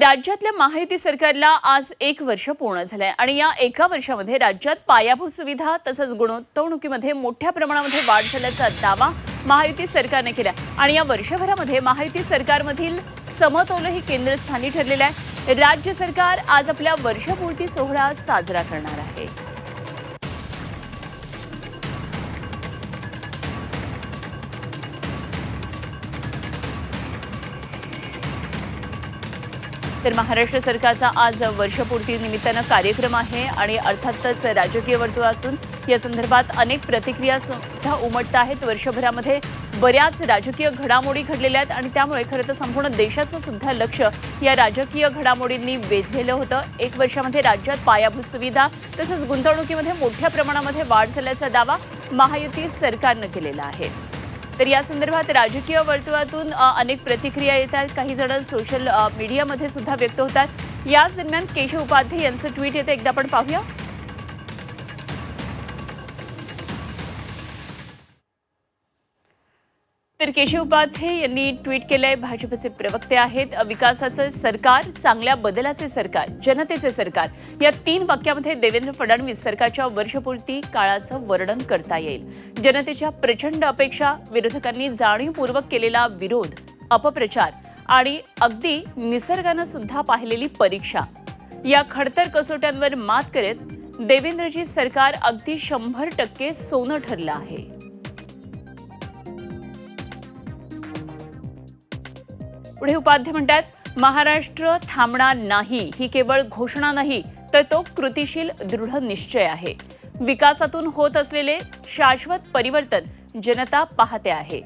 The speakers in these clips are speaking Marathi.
राज्यातल्या महायुती सरकारला आज एक वर्ष पूर्ण झालं आहे आणि या एका वर्षामध्ये राज्यात पायाभूत सुविधा तसंच गुंतवणुकीमध्ये मोठ्या प्रमाणामध्ये वाढ झाल्याचा दावा महायुती सरकारने केला आणि या वर्षभरामध्ये महायुती सरकारमधील समतोलही केंद्रस्थानी ठरलेलं आहे. राज्य सरकार आज आपल्या वर्षपूर्ती सोहळा साजरा करणार आहे. तर महाराष्ट्र सरकारचा आज वर्षपूर्ती निमित्तानं कार्यक्रम आहे आणि अर्थातच राजकीय वर्तुळातून या संदर्भात अनेक प्रतिक्रिया सुद्धा उमटत आहेत. वर्षभरामध्ये बऱ्याच राजकीय घडामोडी घडलेल्या आहेत आणि त्यामुळे खरं तर संपूर्ण देशाचं सुद्धा लक्ष या राजकीय घडामोडींनी वेधलेलं होतं. एक वर्षामध्ये राज्यात पायाभूत सुविधा तसंच गुंतवणुकीमध्ये मोठ्या प्रमाणामध्ये वाढ झाल्याचा दावा महायुती सरकारनं केलेला आहे. तर या संदर्भात राजकीय वर्तुळातून अनेक प्रतिक्रिया येतात काही जण सोशल मीडियामध्ये सुद्धा व्यक्त होतात. याच दरम्यान केशव उपाध्ये यांचं ट्विट येतं. एकदा आपण पाहूया. तर केशव उपाध्ये यांनी ट्विट केलंय भाजपचे प्रवक्ते आहेत विकासाचं सरकार चांगल्या बदलाचे सरकार जनतेचे सरकार. या तीन वाक्यामध्ये देवेंद्र फडणवीस सरकारच्या वर्षपूर्ती काळाचं वर्णन करता येईल. जनतेच्या प्रचंड अपेक्षा विरोधकांनी जाणीवपूर्वक केलेला विरोध अपप्रचार आणि अगदी निसर्गानं सुद्धा पाहिलेली परीक्षा. या खडतर कसोट्यांवर मात करत देवेंद्रजी सरकार अगदी शंभर टक्के सोनं ठरलं आहे. पुढे उपाध्याय म्हणतात महाराष्ट्र थांबणार नाही ही केवळ घोषणा नाही तर तो कृतिशील दृढ निश्चय आहे. विकासातून होत असलेले शाश्वत परिवर्तन जनता पाहते आहे.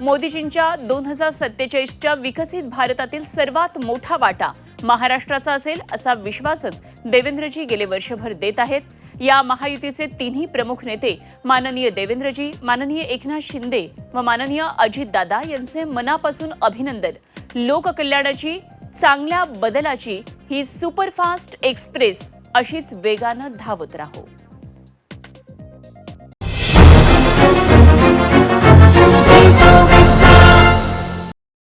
मोदीजींच्या दोन हजार सत्तेचाळीसच्या विकसित भारतातील सर्वात मोठा वाटा महाराष्ट्राचा असेल असा विश्वासच देवेंद्रजी गेले वर्षभर देत आहेत. या महायुतीचे तिन्ही प्रमुख नेते माननीय देवेंद्रजी माननीय एकनाथ शिंदे व माननीय अजितदादा यांचे मनापासून अभिनंदन. लोककल्याणाची चांगल्या बदलाची ही सुपरफास्ट एक्सप्रेस अशीच वेगानं धावत राहो.